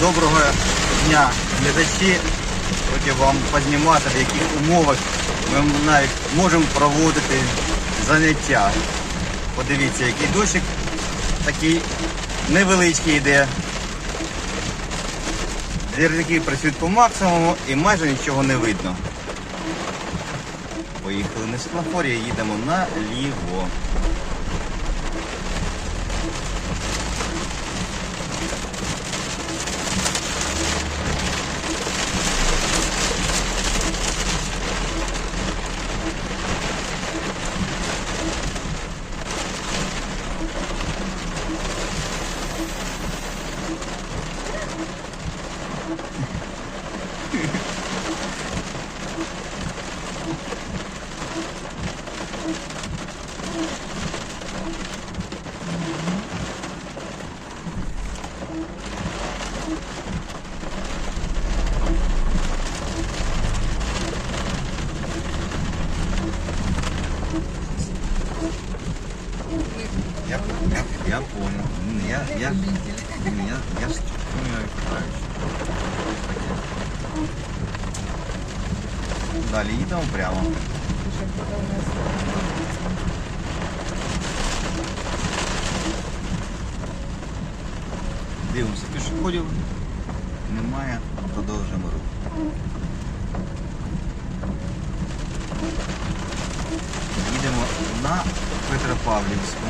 Доброго дня, глядачі. Хочу вам познімати, в яких умовах ми навіть можемо проводити заняття. Подивіться, який дощик такий невеличкий йде. Зірники працюють по максимуму і майже нічого не видно. Поїхали на світлофорі, їдемо наліво. えっ? Я, я, я понял. М, Я, я, м, я, я ж понимаю, правильно. Далі їдемо прямо. Дивимося, пішоходів немає, продовжуємо рух. Їдемо на Петропавлівську.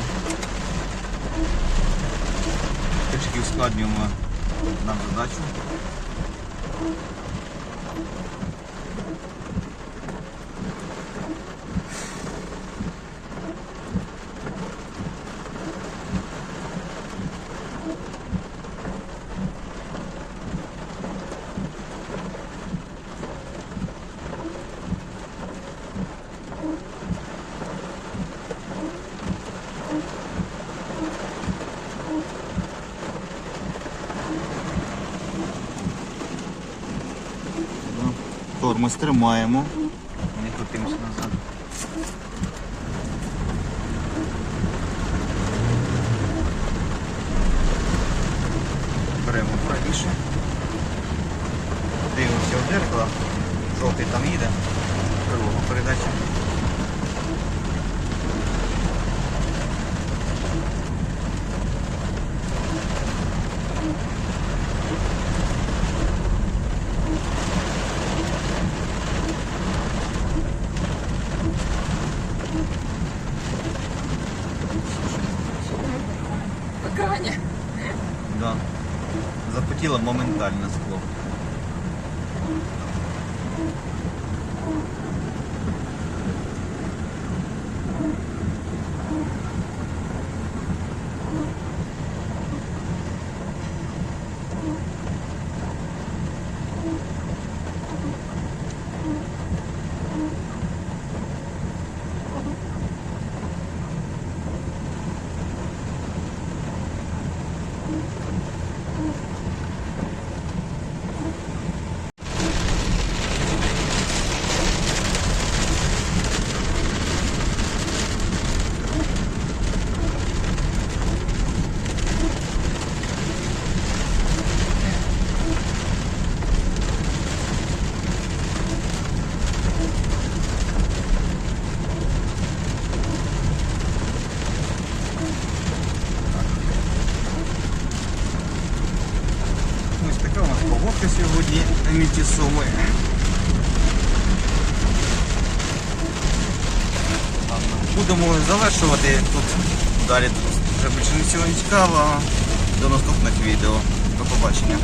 Трішки ускладнюємо нам задачу. Тормоз тримаємо. Не крутимося назад. Беремо правіше. Дивимося в дзеркало. Жовтий там їде. Кривого передача. Екрані. Да. Запотіло моментально скло. Погодка сьогодні на місті Суми. Будемо завершувати тут. Далі тут вже більше нічого не цікаво. До наступних відео. До побачення.